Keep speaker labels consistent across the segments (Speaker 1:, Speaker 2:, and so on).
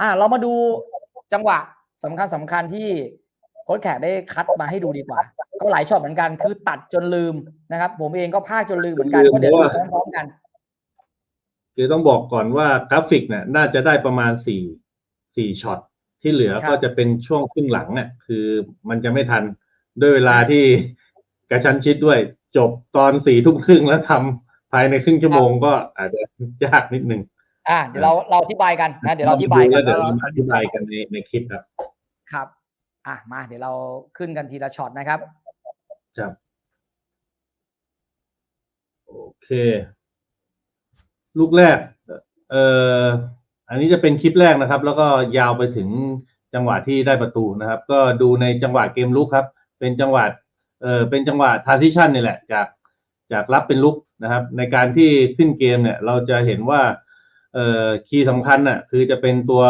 Speaker 1: อ่า เรามาดูจังหวะสำคัญสำคัญที่โค้ชแขกได้คัดมาให้ดูดีกว่า ก็หลายช็อตเหมือนกัน คือตัดจนลืมนะครับ ผมเองก็พลาดจนลืมเหมือนกันก็เดี๋ยวดูพร้อมๆกัน
Speaker 2: คือต้องบอกก่อนว่ากราฟิกเนี่ยน่าจะได้ประมาณสี่สี่ช็อตที่เหลือ
Speaker 1: ครับ
Speaker 2: ก็จะเป็นช่วงครึ่งหลังเนี่ยคือมันจะไม่ทันด้วยเวลาที่กระชั้นชิดด้วย จบตอนสี่ทุ่มครึ่งแล้วทำภายในครึ่งชั่วโมงก็อาจจะยากนิดนึง
Speaker 1: อ่าเดี๋ยวเราเราอธิบายกันนะเดี๋ยวเราอธิบายกั
Speaker 2: แล้
Speaker 1: น
Speaker 2: วเดี๋ยว
Speaker 1: แล้ว
Speaker 2: เรา
Speaker 1: เรา
Speaker 2: มาอธิบายกันในในคลิปครับ
Speaker 1: ครับ อะมา เดี๋ยวเราขึ้นกันทีละช็อตนะครับ
Speaker 2: ครับโอเค ลูกแรก เอ่ออันนี้จะเป็นคลิปแรกนะครับ แล้วก็ยาวไปถึงจังหวะที่ได้ประตูนะครับ ก็ดูในจังหวะเกมลุกครับ เป็นจังหวะเอ่อเป็นจังหวะ transition นี่แหละ จากจากรับเป็นลุกนะครับ ในการที่ขึ้นเกมเนี่ย เราจะเห็นว่า เอ่อคีย์สำคัญน่ะคือจะเป็นตัว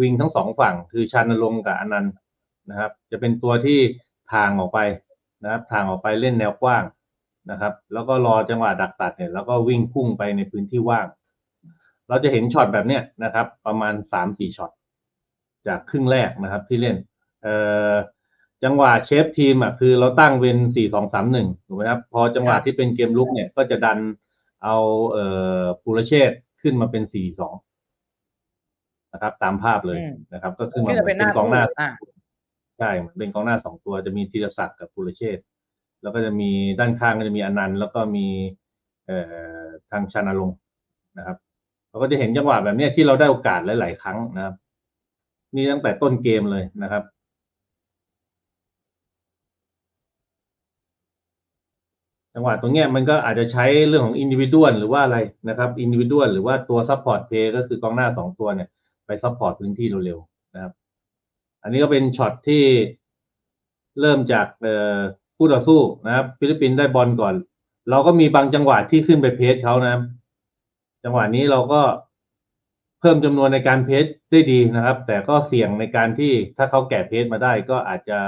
Speaker 2: วิงทั้งสองฝั่ง คือชานรงกับอนันต์นะครับ จะเป็นตัวที่ทางออกไปนะครับทางออกไปเล่นแนวกว้างนะครับ แล้วก็รอจังหวะดักตัดเนี่ยแล้วก็วิ่งพุ่งไปในพื้นที่ว่าง เราจะเห็นช็อตแบบเนี้ยนะครับ ประมาณสามสี่ช็อตจากครึ่งแรกนะครับที่เล่นเอ่อจังหวะเชฟทีมอะคือเราตั้งเป็นสี่สองสามหนึ่งถูกไหมครับ พอจังหวะที่เป็นเกมลุกเนี่ยก็จะดันเอาเอ่อปุรเชษ ขึ้นมาเป็นสี่สองนะครับ ตามภาพเลย
Speaker 1: อืม
Speaker 2: นะครับ ก็ขึ้นมา
Speaker 1: ที่จะเป็นหน้า
Speaker 2: เป็นกองหน้า
Speaker 1: อ่า
Speaker 2: ใช่เหมือนเป็นกองหน้าสองตัวจะมีธีรศักดิ์กับปุรเชษฐ์แล้วก็จะมีด้านข้างก็จะมีอนันต์แล้วก็มีเอ่อทางชานรงค์นะครับเราก็จะเห็นจังหวะแบบเนี้ยที่เราได้โอกาสหลาย ๆ ครั้งนะครับ นี่ตั้งแต่ต้นเกมเลยนะครับ จังหวะตรงเนี้ยมันก็อาจจะใช้เรื่องของอินดิวิ u a ลหรือว่าอะไรนะครับอินดิวิ u a ลหรือว่าตัวซัพพอร์ตเพย์ก็คือกองหน้าสองตัวเนี่ยไปซัพพอร์ตพื้นที่เร็วๆนะครับ อันนี้ก็เป็นช็อตที่เริ่มจากเอ่อคู่ต่อสู้นะครับฟิลิปปินส์ได้บอลก่อน เราก็มีบางจังหวะที่ขึ้นไปเพจเขานะครับ จังหวะนี้เราก็เพิ่มจำนวนในการเพจได้ดีนะครับ แต่ก็เสี่ยงในการที่ถ้าเขาแกะเพจมาได้ก็อาจจะ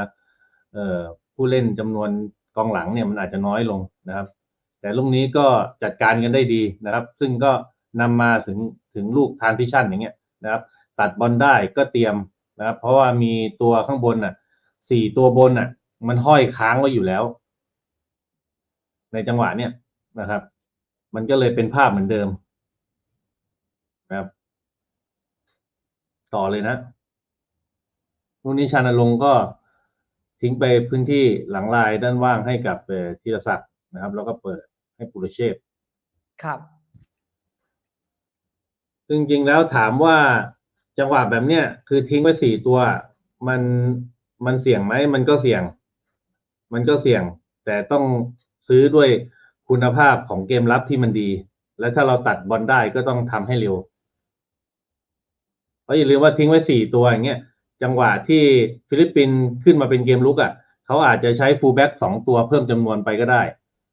Speaker 2: เอ่อผู้เล่นจำนวน กองหลังเนี่ยมันอาจจะน้อยลงนะครับ แต่ลูกนี้ก็จัดการกันได้ดีนะครับ ซึ่งก็นำมาถึงถึงลูกทานทิชันอย่างเงี้ยนะครับ ตัดบอลได้ก็เตรียมนะครับ เพราะว่ามีตัวข้างบนน่ะสี่ตัวบนน่ะ มันห้อยค้างไว้อยู่แล้ว ในจังหวะเนี้ยนะครับ มันก็เลยเป็นภาพเหมือนเดิมนะครับ ต่อเลยนะลูกนี้ชานรงก็ ทิ้งไปพื้นที่หลังลายด้านว่างให้กับเอ่อธีรศักดิ์นะครับ แล้วก็เปิดให้ปุรเชษฐ์
Speaker 1: ครับ
Speaker 2: ซึ่งจริงๆแล้วถามว่าจังหวะแบบเนี้ยคือทิ้งไว้สี่ตัว มันมันเสี่ยงไหมมันก็เสี่ยง มันก็เสี่ยง แต่ต้องซื้อด้วยคุณภาพของเกมรับที่มันดี และถ้าเราตัดบอลได้ก็ต้องทำให้เร็วเพราะอย่าลืมว่าทิ้งไว้สี่ตัวอย่างเงี้ย จังหวะที่ฟิลิปปินส์ขึ้นมาเป็นเกมลุกอะเขาอาจจะใช้ฟูลแบ็กสองตัวเพิ่มจำนวนไปก็ได้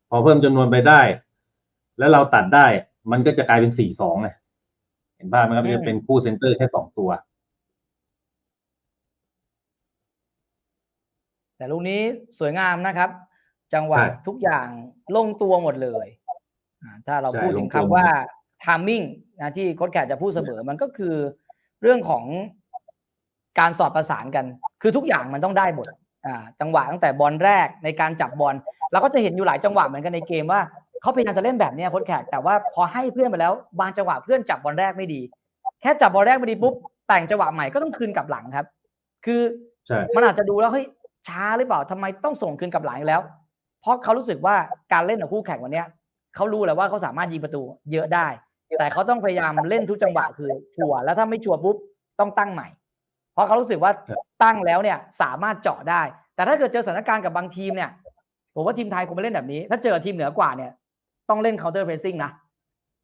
Speaker 2: พอเพิ่มจำนวนไปได้ แล้วเราตัดได้ มันก็จะกลายเป็นสี่สองไงเห็นภาพไหมครับ
Speaker 1: อืม
Speaker 2: จะเป็นคู่เซนเตอร์แค่สองตัว
Speaker 1: แต่ลูกนี้สวยงามนะครับ จังหวะ
Speaker 2: ใช่
Speaker 1: ทุกอย่างลงตัวหมดเลยอ่าถ้าเรา
Speaker 2: ใช่
Speaker 1: พูดถึง
Speaker 2: ลงตัวหมด
Speaker 1: คำว่า timing นะที่โค้ชแขกจะพูดเสมอมันก็คือเรื่องของ การสอดประสานกัน คือทุกอย่างมันต้องได้หมดอ่าจังหวะตั้งแต่บอลแรกในการจับบอลเราก็จะเห็นอยู่หลายจังหวะเหมือนกันในเกมว่าเขาพยายามจะเล่นแบบเนี้ยโค้ชแขกแต่ว่าพอให้เพื่อนไปแล้ว บางจังหวะเพื่อนจับบอลแรกไม่ดี แค่จับบอลแรกไม่ดีปุ๊บแต่งจังหวะใหม่ก็ต้องคืนกลับหลังครับ คือ
Speaker 2: ใช่
Speaker 1: มันอาจจะดูแล้วเฮ้ยช้าหรือเปล่าทำไมต้องส่งคืนกลับหลังอีกแล้ว เพราะเขารู้สึกว่าการเล่นกับคู่แข่งวันเนี้ยเขารู้แล้วว่าเขาสามารถยิงประตูเยอะได้ แต่เขาต้องพยายามเล่นทุกจังหวะคือชัวร์แล้วถ้าไม่ชัวร์ปุ๊บต้องตั้งใหม่ เพราะเขารู้สึกว่าตั้งแล้วเนี่ยสามารถเจาะได้ แต่ถ้าเกิดเจอสถานการณ์กับบางทีมเนี่ยผมว่าทีมไทยคงไม่เล่นแบบนี้ ถ้าเจอทีมเหนือกว่าเนี่ย ต้องเล่น counter pressing นะ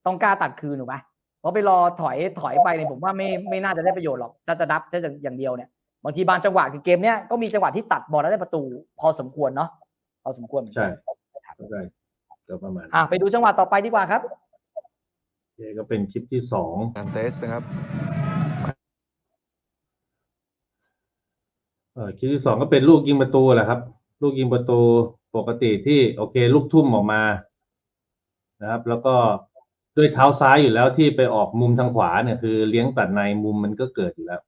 Speaker 1: ต้องกล้าตัดคืนถูกไหมเพราะไปรอถอยถอยไปเนี่ยผมว่าไม่ไม่น่าจะได้ประโยชน์หรอกถ้าจะนับถ้าจะอย่างเดียวเนี่ยบางทีบางจังหวะคือเกมเนี้ยก็มีจังหวะที่ตัดบอลแล้วได้ประตู พอสมควรเนาะพอสมควรเหมือน
Speaker 2: ใช่
Speaker 1: กัน
Speaker 2: ใช่ก็ประมาณ
Speaker 1: อะไปดูจังหวะต่อไปดีกว่าครับ
Speaker 2: โอเคก็เป็นคลิปที่สอง
Speaker 3: แอนเตสนะครับ
Speaker 2: เออคลิปที่สองก็เป็นลูกยิงประตูแหละครับ ลูกยิงประตูปกติที่โอเค ลูกทุ่มออกมานะครับ แล้วก็ด้วยเท้าซ้ายอยู่แล้วที่ไปออกมุมทางขวาเนี่ยคือเลี้ยงตัดในมุมมันก็เกิดอยู่แล้ว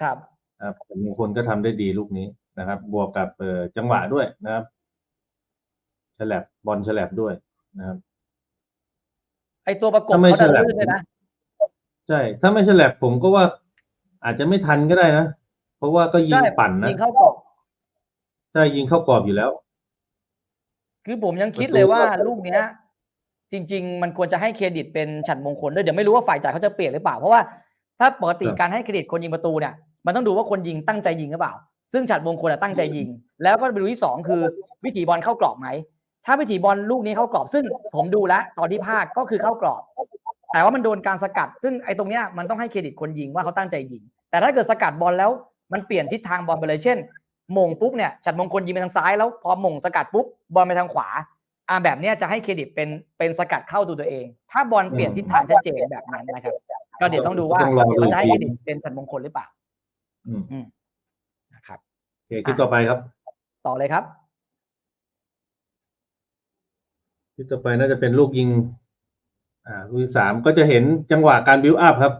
Speaker 1: ครับ
Speaker 2: นะครับแต่มงคลก็ทำได้ดีลูกนี้นะครับ บวกกับเอ่อจังหวะด้วยนะครับฉลับบอลฉลับด้วยนะครับ
Speaker 1: ไอตัวประกบ
Speaker 2: ถ้าไม่
Speaker 1: เขาจะ
Speaker 2: ฉลับ
Speaker 1: ลื่นเลยนะ
Speaker 2: ใช่ ถ้าไม่ฉลับผมก็ว่าอาจจะไม่ทันก็ได้นะ เพราะว่าก็ยิ
Speaker 1: ใช่
Speaker 2: งปั่นนะ
Speaker 1: ยิงเข้ากรอบ
Speaker 2: ใช่ยิงเข้ากรอบอยู่แล้ว
Speaker 1: คือผมยังคิด
Speaker 2: ประตู
Speaker 1: เลยว่า
Speaker 2: ก็
Speaker 1: ลูกเนี้ย จริง ๆ มันควรจะให้เครดิตเป็นฉันมงคลด้วยเดี๋ยวไม่รู้ว่าฝ่ายจ่ายเขาจะเปลี่ยนหรือเปล่า เพราะว่าถ้าปกติการให้เครดิตคนยิงประตูเนี่ยมันต้องดูว่าคนยิงตั้งใจยิงหรือเปล่า ซึ่งฉันมงคลอะตั้งใจยิง แล้วก็ไปดูที่สองคือวิถีบอลเข้ากรอบไหมถ้าวิถีบอลลูกนี้เข้ากรอบ ซึ่งผมดูแล้วตอนที่ภาคก็คือเข้ากรอบ แต่ว่ามันโดนการสกัด ซึ่งไอ้ตรงเนี้ยมันต้องให้เครดิตคนยิงว่าเขาตั้งใจยิง แต่ถ้าเกิดสกัดบอลแล้ว มันเปลี่ยนทิศทางบอลไปเลยเช่นหม่งปุ๊บเนี่ยฉัดมงคลยิงไปทางซ้ายแล้วพอหม่งสกัดปุ๊บบอลไปทางขวาอ่าแบบเนี้ยจะให้เครดิตเป็นเป็นสกัดเข้าตัวตัวเอง ถ้าบอลเปลี่ยนทิศทางชัดเจนแบบนั้นนะครับ ก็เดี๋ยวต้องดูว่า
Speaker 2: ต้องรอดู
Speaker 1: เขาจะให้เคร
Speaker 2: อีกที
Speaker 1: ดิตเป็นฉัดมงคลหรือเปล่า
Speaker 2: อืม
Speaker 1: อืมนะครับ
Speaker 2: โอเคคลิปต่อไปครับ
Speaker 1: ต่อเลยครับ
Speaker 2: คลิปต่อไปน่าจะเป็นลูกยิง อ่าลูกที่สามก็จะเห็นจังหวะการบิวอัพครับ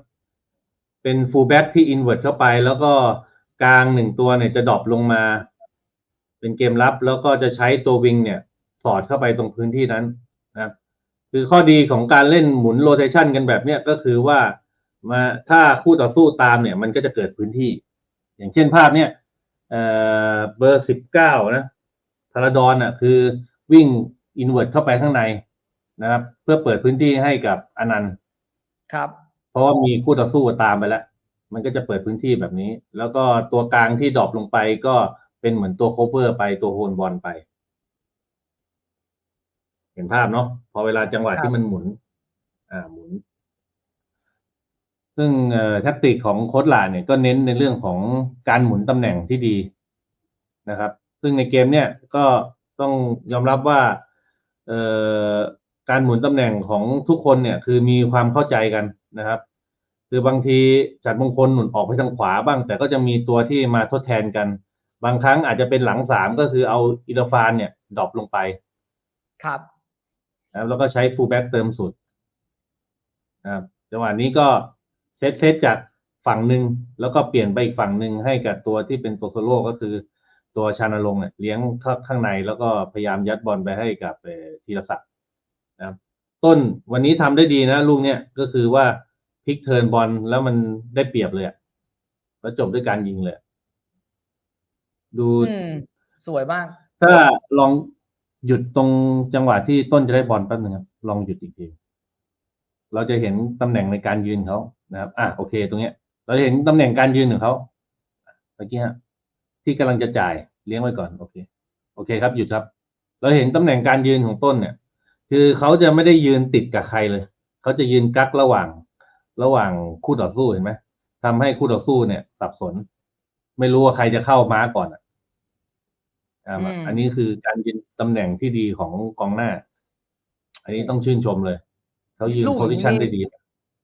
Speaker 2: เป็นฟูลแบ็กที่อินเว r ร์เข้าไปแล้วก็ กลางหนึ่งตัวเนี่ยจะดรอปลงมา เป็นเกมรับแล้วก็จะใช้ตัววิงเนี่ยสอดเข้าไปตรงพื้นที่นั้นนะครับคือข้อดีของการเล่นหมุนโรเ t ชันกันแบบเนี้ยก็คือว่ามาถ้าคู่ต่อสู้ตามเนี่ย มันก็จะเกิดพื้นที่ อย่างเช่นภาพเนี่ยเอ่อเบอร์สิบเก้านะพาราดอนอะคือวิ่งอินเว r ร์เข้าไปข้างในนะครับ เพื่อเปิดพื้นที่ให้กับอนันต์
Speaker 1: ครับ
Speaker 2: เพราะว่ามีคู่ต่อสู้ตามไปแล้ว มันก็จะเปิดพื้นที่แบบนี้ แล้วก็ตัวกลางที่ดรอปลงไปก็เป็นเหมือนตัวโคเวอร์ไปตัวโฮนบอลไป เห็นภาพเนาะพอเวลาจังหวะ
Speaker 1: ครับ
Speaker 2: ที่มันหมุน อ่าหมุน ซึ่งเอ่อแท็กติกของโค้ชหลานเนี่ยก็เน้นในเรื่องของการหมุนตำแหน่งที่ดีนะครับ ซึ่งในเกมเนี่ยก็ต้องยอมรับว่าเอ่อการหมุนตำแหน่งของทุกคนเนี่ย คือมีความเข้าใจกันนะครับ คือบางทีจัดมงคลหนุนออกไปทางขวาบ้าง แต่ก็จะมีตัวที่มาทดแทนกัน บางครั้งอาจจะเป็นหลังสามก็คือเอาอิราฟานเนี่ยดรอปลงไป
Speaker 1: ครับ
Speaker 2: นะครับแล้วก็ใช้ฟูลแบ็กเติมสุดนะครับจังหวะนี้ก็เซตเซตจากฝั่งหนึ่งแล้วก็เปลี่ยนไปอีกฝั่งหนึ่งให้กับตัวที่เป็นตัวโซโล่ก็คือตัวชานรงค์เนี่ยเลี้ยงเข้าข้างในแล้วก็พยายามยัดบอลไปให้กับเอ่อธีรศักดิ์นะครับต้นวันนี้ทำได้ดีนะลูกเนี่ยก็คือว่า พลิกเทิร์นบอลแล้วมันได้เปรียบเลยอะแล้วจบด้วยการยิงเลย ดู
Speaker 1: อืมสวยมาก
Speaker 2: ถ้าลองหยุดตรงจังหวะที่ต้นจะได้บอลแป๊บนึงครับ ลองหยุดอีกทีเราจะเห็นตำแหน่งในการยืนเขานะครับ อะโอเค ตรงเนี้ย เราจะเห็นตำแหน่งการยืนของเขาเมื่อกี้ฮะที่กำลังจะจ่ายเลี้ยงไว้ก่อนโอเค โอเคครับหยุดครับ เราเห็นตำแหน่งการยืนของต้นเนี่ย คือเขาจะไม่ได้ยืนติดกับใครเลย เขาจะยืนกักระหว่าง ระหว่างคู่ต่อสู้เห็นไหมทำให้คู่ต่อสู้เนี่ย สับสน ไม่รู้ว่าใครจะเข้าม้าก่อนอะอ่า
Speaker 1: อืม
Speaker 2: อันนี้คือการยืนตำแหน่งที่ดีของกองหน้า อันนี้ต้องชื่นชมเลยเขายืน
Speaker 1: ลูก
Speaker 2: โพซิชัน
Speaker 1: นี้
Speaker 2: ได้ดี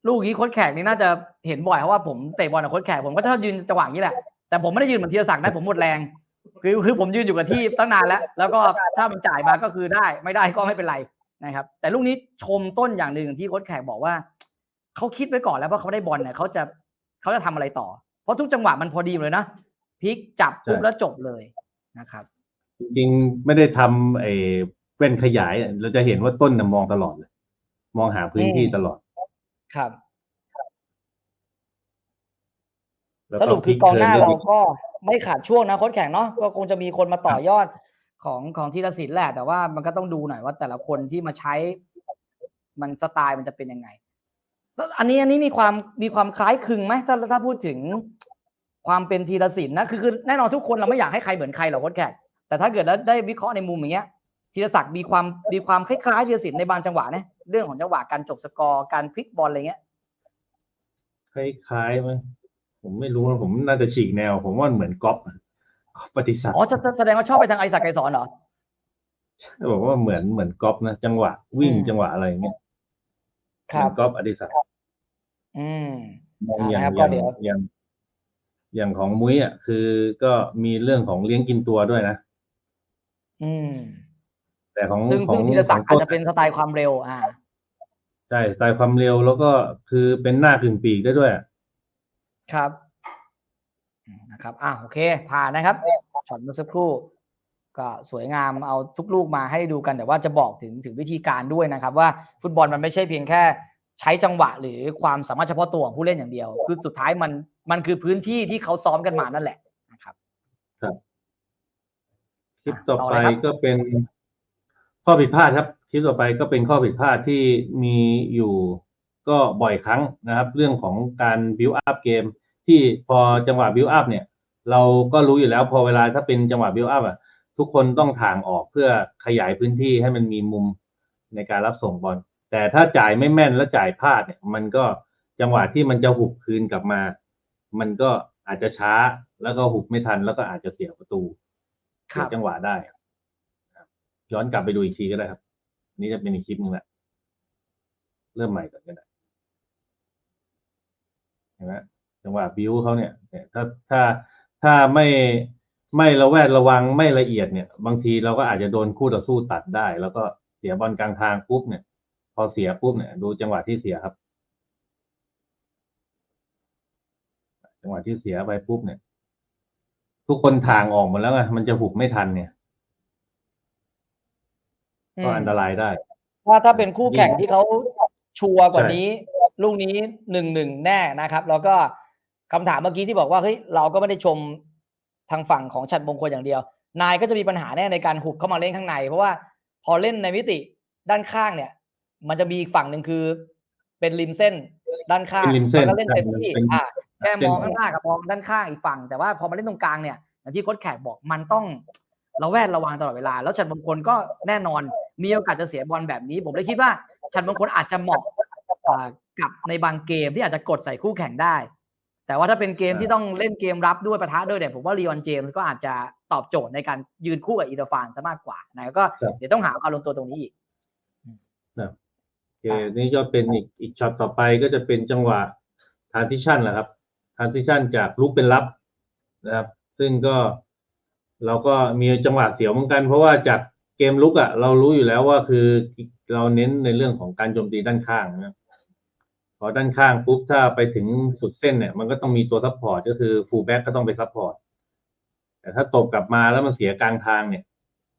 Speaker 1: ลูกนี้โค้ชแขกนี่น่าจะเห็นบ่อยเพราะว่าผมเตะบอลกับโค้ชแขกผมก็ชอบยืนจังหวะอย่างนี้แหละแต่ผมไม่ได้ยืนเหมือนธีรศักดิ์นะผมหมดแรง คือคือผมยืนอยู่กับที่ตั้งนานแล้ว แล้วก็ถ้ามันจ่ายมาก็คือได้ ไม่ได้ก็ไม่เป็นไรนะครับ แต่ลูกนี้ชมต้นอย่างหนึ่งที่โค้ชแขกบอกว่า เขาคิดไว้ก่อนแล้วว่าเขาได้บอลเนี่ยเขาจะเขาจะทำอะไรต่อ เพราะทุกจังหวะมันพอดีเลยนะพลิกจับปุ๊บ
Speaker 2: ใช่
Speaker 1: แล้วจบเลยนะครับ
Speaker 2: จริงๆไม่ได้ทำไอ้แว่นขยายอะเราจะเห็นว่าต้นน่ะมองตลอดเลย มองหาพื้นที่
Speaker 1: อืม
Speaker 2: ตลอด
Speaker 1: ครับ
Speaker 2: แล้ว
Speaker 1: สรุปคือกองหน้า
Speaker 2: พลิ
Speaker 1: เรา
Speaker 2: ทิร์น
Speaker 1: ก็ไม่ขาดช่วงนะโค้ชแข่งเนาะก็คงจะมีคนมาต่อยอดของของธีรศิลป์แหละ แต่ว่ามันก็ต้องดูหน่อยว่าแต่ละคนที่มาใช้ มันสไตล์มันจะเป็นยังไง อันนี้อันนี้มีความมีความคล้ายคลึงไหมถ้าถ้าพูดถึงความเป็นธีรศิลป์นะคือคือแน่นอนทุกคนเราไม่อยากให้ใครเหมือนใครหรอกโค้ชแขกแต่ถ้าเกิดแล้วได้วิเคราะห์ในมุมอย่างเงี้ยธีรศักดิ์มีความมีความคล้ายๆธีรศิลป์ในบางจังหวะนะเรื่องของจังหวะการจบสกอร์การพลิกบอลอะไรเงี้ย
Speaker 2: คล้ายๆไหมผมไม่รู้นะผมน่าจะฉีกแนว ผมว่าเหมือนก๊อปก๊อปปฏิสัต
Speaker 1: อ๋อจะจะแสดงว่าชอบไปทางไอศักดิ์ไกรสอนเหรอ
Speaker 2: บอกว่าเหมือนเหมือนก๊อปนะจังหวะวิ่ง
Speaker 1: อืม
Speaker 2: จังหวะอะไรเงี้ย
Speaker 1: ค
Speaker 2: เห
Speaker 1: รั
Speaker 2: มือบนก๊อปอดิศักดิ์
Speaker 1: อืม
Speaker 2: มอง
Speaker 1: อ่า
Speaker 2: อย่าง
Speaker 1: นะครับ
Speaker 2: อ
Speaker 1: ก็
Speaker 2: ย่าง
Speaker 1: เดี๋ยว
Speaker 2: อย่างอย่างของมุ้ยอะคือก็มีเรื่องของเลี้ยงกินตัวด้วยนะ
Speaker 1: อืม
Speaker 2: แต่ของ
Speaker 1: ซึ่ง
Speaker 2: ของ
Speaker 1: ซึ่งธีรศักดิ์
Speaker 2: ข
Speaker 1: อาจ
Speaker 2: งต้
Speaker 1: จะเป็นสไตล์ความเร็ว อ่า
Speaker 2: ใช่สไตล์ความเร็วแล้วก็คือเป็นหน้ากึ่งปีกได้ด้วยอะ
Speaker 1: ครับอืมนะครับ อะโอเค ผ่านนะครับช็อตเมื่อสักครู่ ก็สวยงามเอาทุกลูกมาให้ดูกันแต่ว่าจะบอกถึงถึงวิธีการด้วยนะครับ ว่าฟุตบอลมันไม่ใช่เพียงแค่ใช้จังหวะหรือความสามารถเฉพาะตัวของผู้เล่นอย่างเดียว คือสุดท้ายมันมันคือพื้นที่ที่เขาซ้อมกันมานั่นแหละนะครับ
Speaker 2: คลิปต่อ
Speaker 1: ต่อ
Speaker 2: ไป
Speaker 1: เลยครับ
Speaker 2: ก็เป็นข้อผิดพลาดครับคลิปต่อไปก็เป็นข้อผิดพลาดที่มีอยู่ก็บ่อยครั้งนะครับ เรื่องของการบิวอัพเกม ที่พอจังหวะบิวอัพเนี่ย เราก็รู้อยู่แล้วพอเวลาถ้าเป็นจังหวะบิวอัพอะ ทุกคนต้องถ่างออกเพื่อขยายพื้นที่ให้มันมีมุมในการรับส่งบอล แต่ถ้าจ่ายไม่แม่นและจ่ายพลาดเนี่ย มันก็จังหวะที่มันจะหุบคืนกลับมา มันก็อาจจะช้าแล้วก็หุบไม่ทัน แล้วก็อาจจะเสียประตู
Speaker 1: ค
Speaker 2: เสี
Speaker 1: รั
Speaker 2: ย
Speaker 1: บ
Speaker 2: จังหวะได้ครับย้อนกลับไปดูอีกทีก็ได้ครับ นี่จะเป็นอีกคลิปหนึงแหละเริ่มใหม่ก่อนก็ได้เห็นไหมจังหวะบิวเขาเนี่ยเนี่ยถ้าถ้าถ้าไม่ ไม่ระแวดระวังไม่ละเอียดเนี่ย บางทีเราก็อาจจะโดนคู่ต่อสู้ตัดได้ แล้วก็เสียบอลกลางทางปุ๊บเนี่ย พอเสียปุ๊บเนี่ย ดูจังหวะที่เสียครับ จังหวะที่เสียไปปุ๊บเนี่ย ทุกคนทางออกหมดแล้วไงมันจะหุบไม่ทันเนี่ย ก็อันตรายได้
Speaker 1: ถ้าถ้าเป็นคู่แข่ง
Speaker 2: ยิ่ง
Speaker 1: ที่เขาชัวร์กว่า
Speaker 2: ใช่
Speaker 1: นี้ ลูกนี้หนึ่งหนึ่งแน่นะครับ แล้วก็คำถามเมื่อกี้ที่บอกว่าเฮ้ยเราก็ไม่ได้ชม ทางฝั่งของฉัดมงคลอย่างเดียว นายก็จะมีปัญหาแน่ในการหุบเข้ามาเล่นข้างใน เพราะว่าพอเล่นในมิติด้านข้างเนี่ย มันจะมีอีกฝั่งหนึ่งคือ เป็นริมเส้นด้านข้าง
Speaker 2: เป็นริมเส้น
Speaker 1: ก็เล่นเต็มที่
Speaker 2: เป็น
Speaker 1: อ่าแค่มอง
Speaker 2: เส้น
Speaker 1: ข้างหน้ากับมองด้านข้างอีกฝั่ง แต่ว่าพอมาเล่นตรงกลางเนี่ยอย่างที่โค้ชแขกบอกมันต้องระแวดระวังตลอดเวลา แล้วฉัดมงคลก็แน่นอนมีโอกาสจะเสียบอลแบบนี้ ผมเลยคิดว่าฉันบางคนอาจจะเหมาะอ่ากับในบางเกมที่อาจจะกดใส่คู่แข่งได้ แต่ว่าถ้าเป็นเกมที่ต้องเล่นเกมรับด้วยประทะด้วยเนี่ยผมว่าลีออนเจมส์ก็อาจจะตอบโจทย์ในการยืนคู่กับอีเดฟานซะมากกว่านะก็
Speaker 2: ครับ
Speaker 1: เดี๋ยวต้องหาการลงตัวตรงนี้อีก
Speaker 2: โอเคนี่ก็เป็นอีกอีกช็อตต่อไปก็จะเป็นจังหวะ transition แหละครับ transition จากลุกเป็นรับนะครับ ซึ่งก็เราก็มีจังหวะเสียวเหมือนกัน เพราะว่าจากเกมลุกอะ เรารู้อยู่แล้วว่าคือเราเน้นในเรื่องของการโจมตีด้านข้างนะ พอด้านข้างปุ๊บถ้าไปถึงสุดเส้นเนี่ย มันก็ต้องมีตัวซัพพอร์ตก็คือฟูลแบ็กก็ต้องไปซัพพอร์ตแต่ถ้าตบกลับมาแล้วมันเสียกลางทางเนี่ย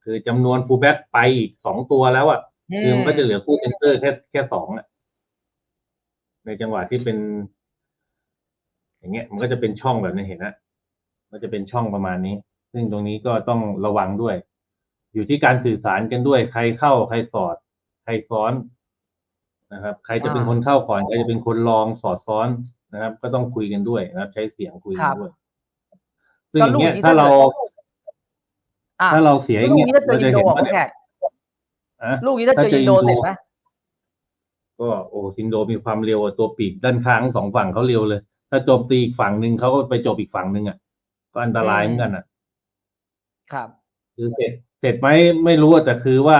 Speaker 2: คือจำนวนฟูลแบ็กไปอีกสองตัวแล้วอะคือมันก็จะเหลือคู่เซนเตอร์แค่แค่สองอะในจังหวะที่เป็น อย่างเงี้ย มันก็จะเป็นช่องแบบนี้เห็นนะมันจะเป็นช่องประมาณนี้ ซึ่งตรงนี้ก็ต้องระวังด้วย อยู่ที่การสื่อสารกันด้วย ใครเข้าใครสอด ใครซ้อน นะครับ ใครจะเป็น
Speaker 1: อ่า
Speaker 2: คนเข้าก่อนใครจะเป็นคนลองสอดซ้อนนะครับ ก็ต้องคุยกันด้วยนะครับ ใช้เสียงคุยกันด้วยซึ่งอย่างเงี้ย
Speaker 1: ก็ลูกนี้
Speaker 2: ถ้าเรา
Speaker 1: อะ
Speaker 2: ถ้าเราเสียอ
Speaker 1: ลู
Speaker 2: ย่ากงเงี้ย
Speaker 1: นี้ถ้าเจอ
Speaker 2: เรา
Speaker 1: อิ
Speaker 2: จะ
Speaker 1: นโด
Speaker 2: เห็น
Speaker 1: อะ
Speaker 2: ว่า
Speaker 1: คุณแขก
Speaker 2: อะ
Speaker 1: ลูกนี้ถ้าเจออินโดเสร็จนะ
Speaker 2: ก็โอ้ซินโดมีความเร็วอะตัวปีกด้านข้างสองฝั่งเขาเร็วเลย ถ้าโจมตีอีกฝั่งหนึ่งเขาก็ไปโจมอีกฝั่งหนึ่งอะก็อันตรายเหมือนกันอะ
Speaker 1: ครับ
Speaker 2: คือเสร็จเสร็จไหมไม่รู้อะแต่คือว่า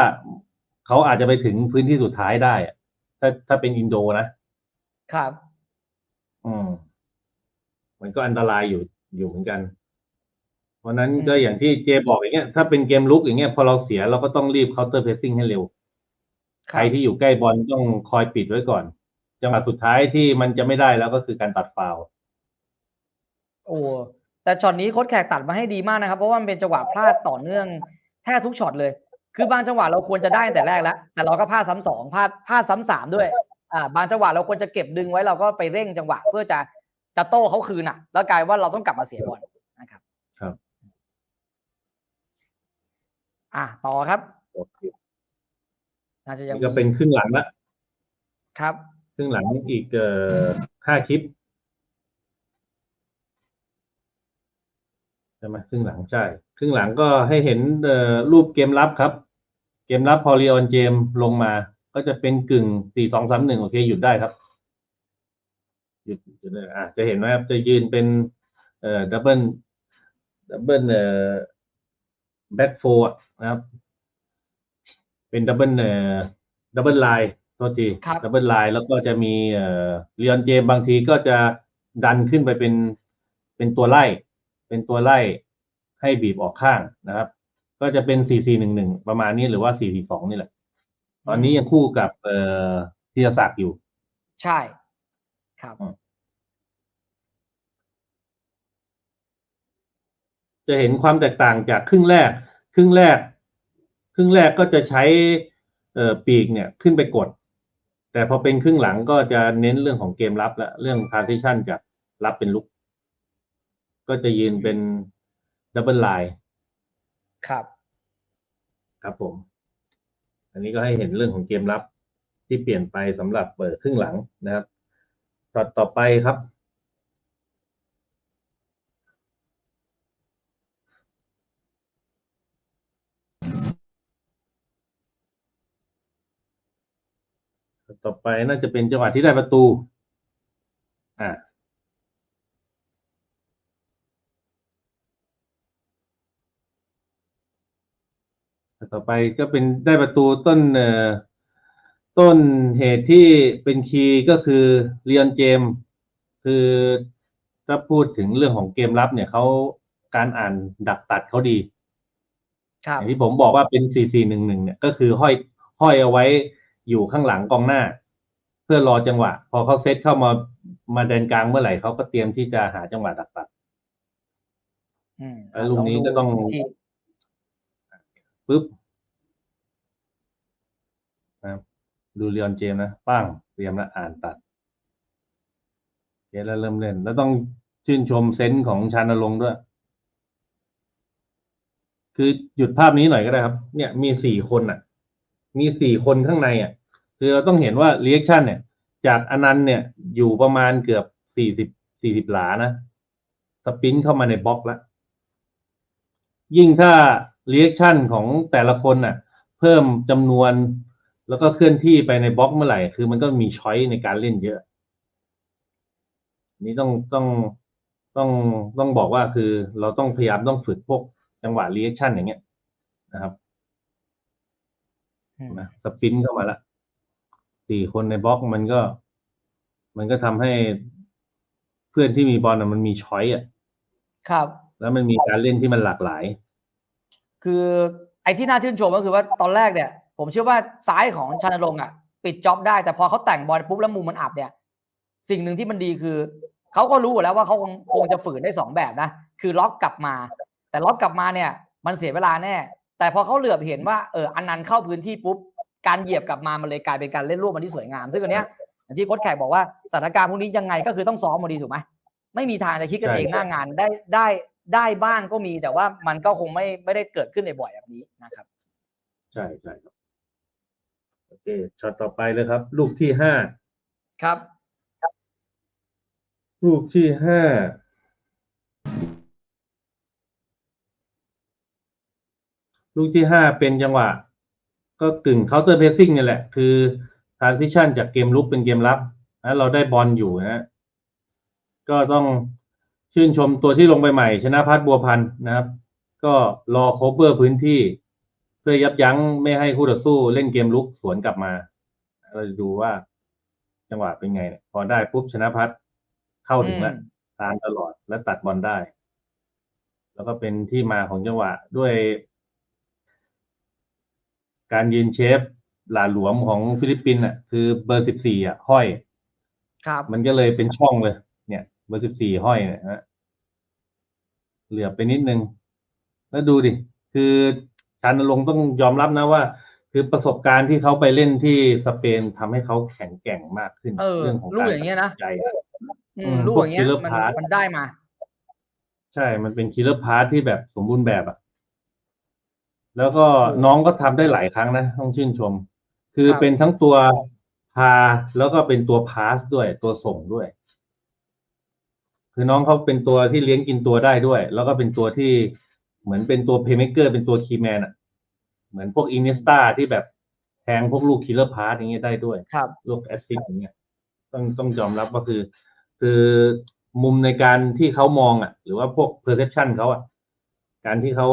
Speaker 2: เขาอาจจะไปถึงพื้นที่สุดท้ายได้อะ ถ้าถ้าเป็นอินโดนะครับ อืมมันก็อันตรายอยู่อยู่เหมือนกัน เพราะฉะนั้น
Speaker 1: อืม
Speaker 2: ก็อย่างที่เจบอกอย่างเงี้ย ถ้าเป็นเกมลุกอย่างเงี้ยพอเราเสียเราก็ต้องรีบเคาน์เตอร์เพรสซิ่งให้เร็ว ใครที่อยู่ใกล้บอลต้องคอยปิดไว้ก่อน จังหวะสุดท้ายที่มันจะไม่ได้แล้วก็คือการตัดฟาวล์
Speaker 1: โอ้แต่ช็อตนี้โค้ชแขกตัดมาให้ดีมากนะครับ เพราะว่ามันเป็นจังหวะพลาดต่อเนื่องแทบทุกช็อตเลย คือบางจังหวะเราควรจะได้ตั้งแต่แรกแล้ว แต่เราก็พลาดซ้ำสองพลาดพลาดซ้ำสามด้วยอ่าบางจังหวะเราควรจะเก็บดึงไว้เราก็ไปเร่งจังหวะเพื่อจะจะโต้เขาคืนอะ แล้วกลายว่าเราต้องกลับมาเสียบอลนะครับ
Speaker 2: ครับ
Speaker 1: อะต่อครับ
Speaker 2: โอเค
Speaker 1: น่าจะยัง
Speaker 2: นี่ก็เป็นครึ่งหลังละ
Speaker 1: ครับ
Speaker 2: ครึ่งหลังอีกเอ่อห้าคลิป ใช่ไหมครึ่งหลังใช่ ครึ่งหลังก็ให้เห็นเอ่อรูปเกมรับครับ เกมรับพอลีออนเจมลงมา ก็จะเป็นกึ่งสี่สองสามหนึ่งโอเคหยุดได้ครับหยุดหยุดเลยอะจะเห็นไหมครับจะยืนเป็นเอ่อดับเบิลดับเบิลเอ่อแบ็กโฟร์นะครับ เป็นดับเบิลเอ่อดับเบิลไลน์โทษที
Speaker 1: ครับ
Speaker 2: ดับเบิลไลน์แล้วก็จะมีเอ่อเรียนเจมบางทีก็จะดันขึ้นไปเป็นเป็นตัวไล่ เป็นตัวไล่ให้บีบออกข้างนะครับ ก็จะเป็นสี่สี่หนึ่งหนึ่งประมาณนี้หรือว่าสี่สี่สองนี่แหละ ตอนนี้ยังคู่กับเอ่อธีรศักดิ์อยู่
Speaker 1: ใช่ครับ
Speaker 2: จะเห็นความแตกต่างจากครึ่งแรก ครึ่งแรก ครึ่งแรกก็จะใช้เอ่อปีกเนี่ยขึ้นไปกด แต่พอเป็นครึ่งหลังก็จะเน้นเรื่องของเกมรับและเรื่อง transition จากรับเป็นลุก ก็จะยืนเป็นดับเบิลไลน์
Speaker 1: ครับ
Speaker 2: ครับผม อันนี้ก็ให้เห็นเรื่องของเกมรับที่เปลี่ยนไปสำหรับเปิดครึ่งหลังนะครับต่อต่อไปครับ ต่อไปน่าจะเป็นจังหวะที่ได้ประตู อ่า ต่อไปก็เป็นได้ประตูต้นเอ่อต้นเหตุที่เป็นคีย์ก็คือเรียนเจมส์คือถ้าพูดถึงเรื่องของเกมรับเนี่ยเขาการอ่านดักตัดเขาดี
Speaker 1: ครั
Speaker 2: อบย่างที่ผมบอกว่าเป็น 4 4 1 1 เนี่ย ก็คือห้อยห้อยเอาไว้อยู่ข้างหลังกองหน้า เพื่อรอจังหวะ พอเขาเซตเข้ามามาแดนกลางเมื่อไหร่เขาก็เตรียมที่จะหาจังหวะดักตัด
Speaker 1: อืม
Speaker 2: แล้วลูกนี้ก็ต้อง
Speaker 1: ที่
Speaker 2: ปุ๊บนะดูเรียนเจมนะปั้งเตรียมแล้วอ่านตัดเดี๋ยวแล้วเริ่มเล่น แล้วต้องชื่นชมเซนส์ของชานรงด้วย คือหยุดภาพนี้หน่อยก็ได้ครับ เนี่ยมีสี่คนอะ มีสี่คนข้างในอะ คือเราต้องเห็นว่าเรีแอคชั่นเนี่ย จากอนันต์เนี่ย อยู่ประมาณเกือบสี่สิบสี่สิบหลานะ สปินเข้ามาในบล็อกแล้วยิ่งถ้า รีแอคชั่นของแต่ละคนน่ะ เพิ่มจำนวน แล้วก็เคลื่อนที่ไปในบล็อกเมื่อไหร่ คือมันก็มีช้อยในการเล่นเยอะ นี่ต้องต้องต้องต้องบอกว่าคือเราต้องพยายามต้องฝึกพวกจังหวะรีแอคชั่นอย่างเงี้ยนะครับ
Speaker 1: อืม
Speaker 2: นะสปรินต์เข้ามาละสี่คนในบล็อกมันก็ มันก็ทำให้เพื่อนที่มีบอลน่ะมันมีช้อยอะ
Speaker 1: ครับ
Speaker 2: แล้วมันมีการเล่นที่มันหลากหลาย
Speaker 1: คือไอ้ที่น่าชื่นชมก็คือว่าตอนแรกเนี่ย ผมเชื่อว่าซ้ายของชานรงค์อะ ปิดจ็อบได้แต่พอเขาแต่งบอลปุ๊บแล้วมุมมันอับเนี่ย สิ่งหนึ่งที่มันดีคือเขาก็รู้แล้วว่าเขาคงคงจะฝืนได้สองแบบนะคือล็อกกลับมา แต่ล็อกกลับมาเนี่ย มันเสียเวลาแน่ แต่พอเขาเหลือบเห็นว่าเอออันนั้นเข้าพื้นที่ปุ๊บการเหยียบกลับมามันเลยกลายเป็นการเล่นร่วมมันที่สวยงาม ซึ่งอันเนี้ยอย่างที่โค้ชแขกบอกว่าสถานการณ์พวกนี้ยังไงก็คือต้องซ้อมมาดีถูกไหมไม่มีทางจะคิดกันเองหน้างานได้ได้ ได้บ้างก็มีแต่ว่ามันก็คงไม่ไม่ได้เกิดขึ้นในบ่อยแบบนี้นะครับ
Speaker 2: ใช่ใช่ครับโอเคช็อตต่อไปเลยครับ ลูกที่ห้า
Speaker 1: ครับ
Speaker 2: ลูกที่ห้าลูกที่ห้าเป็นจังหวะ ก็กึ่ง counter pressing นี่แหละ คือ transition จากเกมลุกเป็นเกมรับนะเราได้บอลอยู่นะก็ต้อง ชื่นชมตัวที่ลงไปใหม่ ชนะพัฒน์บัวพันธ์นะครับ ก็รอ cover พื้นที่ เพื่อยับยั้งไม่ให้คู่ต่อสู้เล่นเกมลุกสวนกลับมา เราจะดูว่าจังหวะเป็นไงเนี่ยพอได้ปุ๊บชนะพัฒน์เข้าถึงแล้ว
Speaker 1: อืม
Speaker 2: ตามตลอดและตัดบอลได้ แล้วก็เป็นที่มาของจังหวะด้วย การยืนเชฟหลาหลวมของฟิลิปปินส์อะ คือเบอร์สิบสี่อะห้อย
Speaker 1: ครับ
Speaker 2: มันก็เลยเป็นช่องเลย เนี่ยเบอร์สิบสี่ห้อยเนี่ยฮะเหลือบไปนิดนึง แล้วดูดิ คือชานลงค์ต้องยอมรับนะว่า คือประสบการณ์ที่เขาไปเล่นที่สเปนทำให้เขาแข็งแกร่งมากขึ้น
Speaker 1: เออ
Speaker 2: เรื่องของ
Speaker 1: ลูก
Speaker 2: การ
Speaker 1: อย่างเงี้ยนะ
Speaker 2: ตัดสิใจ
Speaker 1: อื
Speaker 2: อื
Speaker 1: ม
Speaker 2: ม
Speaker 1: ลูกอย่างเงี้ย
Speaker 2: พวก killer
Speaker 1: มัน
Speaker 2: pass
Speaker 1: มันได้มา
Speaker 2: ใช่ มันเป็นคิลเลอร์พาร์ทที่แบบสมบูรณ์แบบอะแล้วก็
Speaker 1: โอ้
Speaker 2: น้องก็ทำได้หลายครั้งนะต้องชื่นชม คือ
Speaker 1: ครับ
Speaker 2: เป็นทั้งตัวพาแล้วก็เป็นตัวพาสด้วยตัวส่งด้วย คือน้องเขาเป็นตัวที่เลี้ยงกินตัวได้ด้วย แล้วก็เป็นตัวที่เหมือนเป็นตัวเพย์เม k เกอร์เป็นตัวคีแมนอะเหมือนพวกอินเนสตาที่แบบแทงพวกลูกคิลเลอร์พาร์ทอย่างเงี้ยได้ด้วย
Speaker 1: ครับ
Speaker 2: ลูกแอสซิสต์อย่างเงี้ยต้องต้องยอมรับว่าคือ คือมุมในการที่เขามองอะ หรือว่าพวก perception เขาอะการที่เขา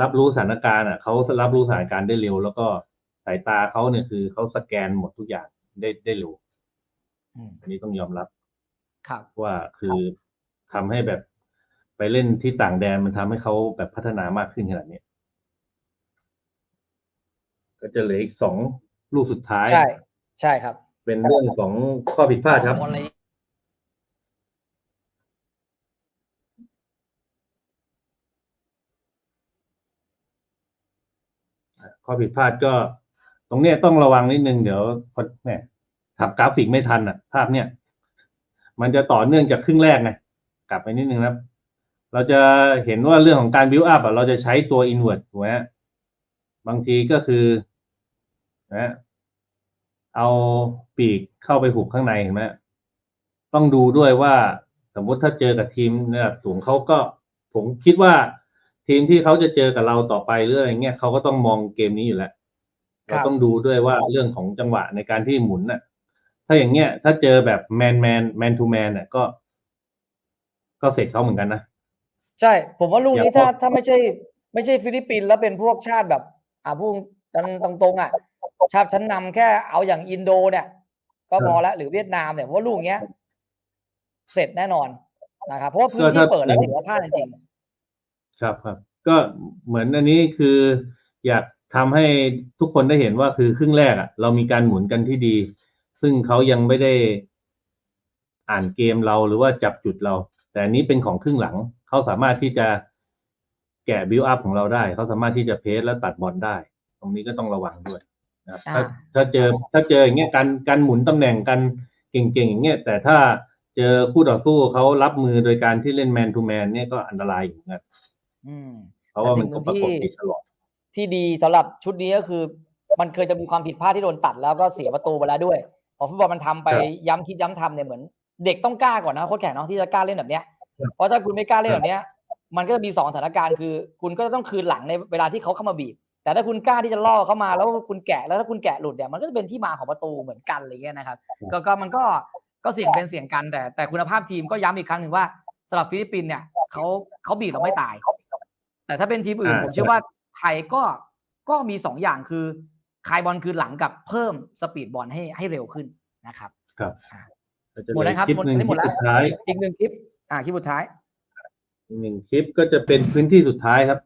Speaker 2: รับรู้สถานการณ์อะเขารับรู้สถานการณ์ได้เร็ว แล้วก็สายตาเขาเนี่ยคือเขาสแกนหมดทุกอย่างได้ได้เร็ว
Speaker 1: อืม
Speaker 2: อันนี้ต้องยอมรับ
Speaker 1: ครับ
Speaker 2: ว่าคือ ทำให้แบบไปเล่นที่ต่างแดนมันทำให้เขาแบบพัฒนามากขึ้นขนาดนี้ก็จะเหลืออีกสองลูกสุดท้าย
Speaker 1: ใช่ ใช่ครับ
Speaker 2: เป็นเรื่องของข้อผิดพลาดครับ
Speaker 1: บอลอะไร
Speaker 2: ข้อผิดพลาดก็ ตรงเนี้ยต้องระวังนิดนึงเดี๋ยวคนแม่ทำกราฟิกไม่ทันอะ ภาพเนี้ยมันจะต่อเนื่องจากครึ่งแรกไง กลับไปนิดนึงนะครับ เราจะเห็นว่าเรื่องของการ build up อะเราจะใช้ตัว invert ถูกไหมฮะบางทีก็คือนะเอาปีกเข้าไปหุบข้างในเห็นไหมต้องดูด้วยว่าสมมุติถ้าเจอกับทีมระดับสูงเขาก็ ผมคิดว่าทีมที่เขาจะเจอกับเราต่อไปหรืออะไรเงี้ยเขาก็ต้องมองเกมนี้อยู่แล้ว
Speaker 1: ครั
Speaker 2: เรา
Speaker 1: บ
Speaker 2: ต้องดูด้วยว่าเรื่องของจังหวะในการที่หมุนน่ะ ถ้าอย่างเงี้ย ถ้าเจอแบบแมนแมนแมนทูแมนเนี่ยก็ ก็เสร็จเขาเหมือนกันนะ
Speaker 1: ใช่ ผมว่าลูก
Speaker 2: อย่า
Speaker 1: นี้
Speaker 2: ง
Speaker 1: ถ้า
Speaker 2: พวก
Speaker 1: ถ้าไม่ใช่ ไม่ใช่ฟิลิปปินส์แล้วเป็นพวกชาติแบบ อ่าพูดกันตรงๆอะชาติชั้นนำแค่เอาอย่างอินโดเนี่ย ก็พอแล้วหรือเวียดนามเนี่ยเพราะว่าลูกเนี้ย เสร็จแน่นอนนะครับเพราะว่าพื้นที่เปิดแล้วถือว่าพลาดจริง
Speaker 2: ครับครับ ก็เหมือนอันนี้คือ อยากทำให้ทุกคนได้เห็นว่าคือครึ่งแรกอะ เรามีการหมุนกันที่ดี ซึ่งเขายังไม่ได้อ่านเกมเราหรือว่าจับจุดเรา แต่อันนี้เป็นของครึ่งหลัง เขาสามารถที่จะแกะบิวอัพของเราได้ เขาสามารถที่จะเพสและตัดบอลได้ ตรงนี้ก็ต้องระวังด้วยนะครับ
Speaker 1: อ่า
Speaker 2: ถ้าถ้าเจอถ้าเจออย่างเงี้ยการการหมุนตำแหน่งกันเก่งๆอย่างเงี้ยแต่ถ้าเจอคู่ต่อสู้เขารับมือโดยการที่เล่นแมนทูแมนเนี่ยก็อันตรายอยู่เหมือนกัน
Speaker 1: ๆอืม
Speaker 2: เพราะว่า
Speaker 1: แต่
Speaker 2: มัน
Speaker 1: สิ่งห
Speaker 2: ก็
Speaker 1: นึ่ง
Speaker 2: ประกบ
Speaker 1: ที่
Speaker 2: ติดตลอด
Speaker 1: ที่ดีสำหรับชุดนี้ก็คือ มันเคยจะมีความผิดพลาดที่โดนตัดแล้วก็เสียประตูไปแล้วด้วยพอฟุตบอลมันทำไป
Speaker 2: ครับ
Speaker 1: ย้ำคิดย้ำทำเนี่ยเหมือน เด็กต้องกล้าก่อนนะโค้ชแข่งเนาะที่จะกล้าเล่นแบบเนี้ย
Speaker 2: ครับ
Speaker 1: เพราะถ้าคุณไม่กล้าเล่น
Speaker 2: ครับ
Speaker 1: แบบเนี้ย มันก็จะมีสองสถานการณ์คือ คุณก็จะต้องคืนหลังในเวลาที่เขาเข้ามาบีบ แต่ถ้าคุณกล้าที่จะล่อเข้ามาแล้วคุณแกะแล้วถ้าคุณแกะหลุดเนี่ยมันก็จะเป็นที่มาของประตูเหมือนกันอะไรเงี้ยนะครับก็ก็มันก็ก็เสี่ยงเป็นเสี่ยงกันแต่แต่คุณภาพทีมก็ย้ำอีกครั้งหนึ่งว่าสำหรับฟิลิปปินส์เนี่ยเขาเขาบีบเราไม่ตาย แต่ถ้าเป็นทีมอื่น
Speaker 2: อ่า
Speaker 1: ผมเชื่อว่าไทยก็ก็มีสองอย่างคือคลายบอลคืนหลังกับเพิ่มสปีดบอลให้ให้เร็วขึ้นนะครับ
Speaker 2: ครับ
Speaker 1: อ่า
Speaker 2: ก็จะ
Speaker 1: หมดแล้วครับ
Speaker 2: คลิป
Speaker 1: หมด
Speaker 2: หนึ่ง
Speaker 1: อันนี้หมดแล้ว
Speaker 2: คลิปสุดท้าย
Speaker 1: อีกหนึ่งคลิป อ่าคลิปสุดท้าย
Speaker 2: อีกหนึ่งคลิปก็จะเป็นพื้นที่สุดท้ายครับ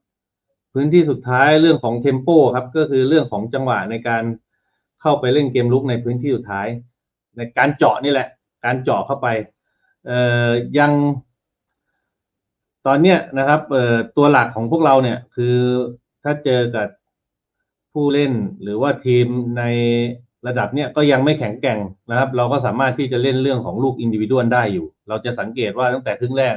Speaker 2: พื้นที่สุดท้ายเรื่องของเทมโปครับ ก็คือเรื่องของจังหวะในการเข้าไปเล่นเกมลุกในพื้นที่สุดท้าย ในการเจาะนี่แหละ การเจาะเข้าไป เอ่อยัง ตอนเนี้ยนะครับ เอ่อตัวหลักของพวกเราเนี่ย คือถ้าเจอกับผู้เล่นหรือว่าทีมใน ระดับเนี้ยก็ยังไม่แข็งแกร่งนะครับ เราก็สามารถที่จะเล่นเรื่องของลูกอินดิวิดวลได้อยู่ เราจะสังเกตว่าตั้งแต่ครึ่งแรก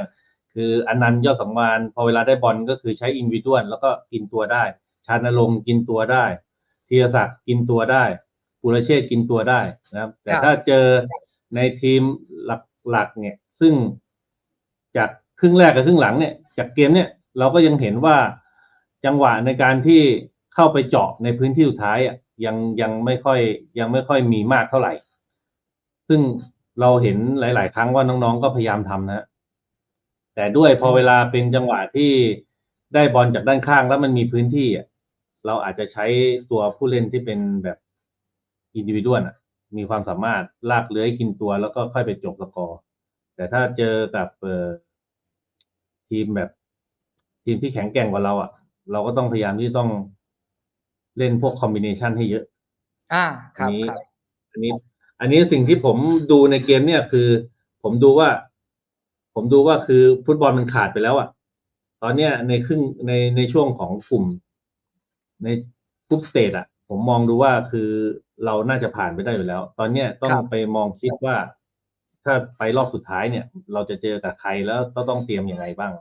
Speaker 2: คืออนันต์ยอดสังวานพอเวลาได้บอลก็คือใช้อินวิดวลแล้วก็กินตัวได้ ชานรงค์กินตัวได้ธีรศักดิ์กินตัวได้ปุรเชษฐ์กินตัวได้นะครับ แต่
Speaker 1: ครับ
Speaker 2: ถ้าเจอในทีมหลักๆเนี่ย ซึ่งจากครึ่งแรกกับครึ่งหลังเนี่ย จากเกมเนี่ยเราก็ยังเห็นว่าจังหวะในการที่เข้าไปเจาะในพื้นที่สุดท้ายอะ ยังยังไม่ค่อย ยังไม่ค่อยมีมากเท่าไหร่ ซึ่งเราเห็นหลาย ๆ ครั้งว่าน้องๆก็พยายามทำนะแต่ด้วยพอเวลาเป็นจังหวะที่ได้บอลจากด้านข้างแล้วมันมีพื้นที่อะเราอาจจะใช้ตัวผู้เล่นที่เป็นแบบอินดิวิดวลอะมีความสามารถลากเลื้อยกินตัวแล้วก็ค่อยไปจบสกอร์แต่ถ้าเจอกับทีมแบบทีมที่แข็งแกร่งกว่าเราอะ เราก็ต้องพยายามที่ต้อง เล่นพวกคอมบิเนชันให้เยอะ
Speaker 1: อ่าค
Speaker 2: อั
Speaker 1: รับ
Speaker 2: นี้
Speaker 1: ครับ
Speaker 2: อันนี้ อันนี้สิ่งที่ผมดูในเกมเนี่ยคือ ผมดูว่า ผมดูว่าคือฟุตบอลมันขาดไปแล้วอะตอนเนี้ยในครึ่งในในช่วงของกลุ่ม ในกรุ๊ปสเตจอะผมมองดูว่าคือเราน่าจะผ่านไปได้อยู่แล้ว ตอนเนี้ยต้อง
Speaker 1: ครับ
Speaker 2: ไปมองคิดว่า ถ้าไปรอบสุดท้ายเนี่ย เราจะเจอกับใครแล้วก็ต้องเตรียมยังไงบ้าง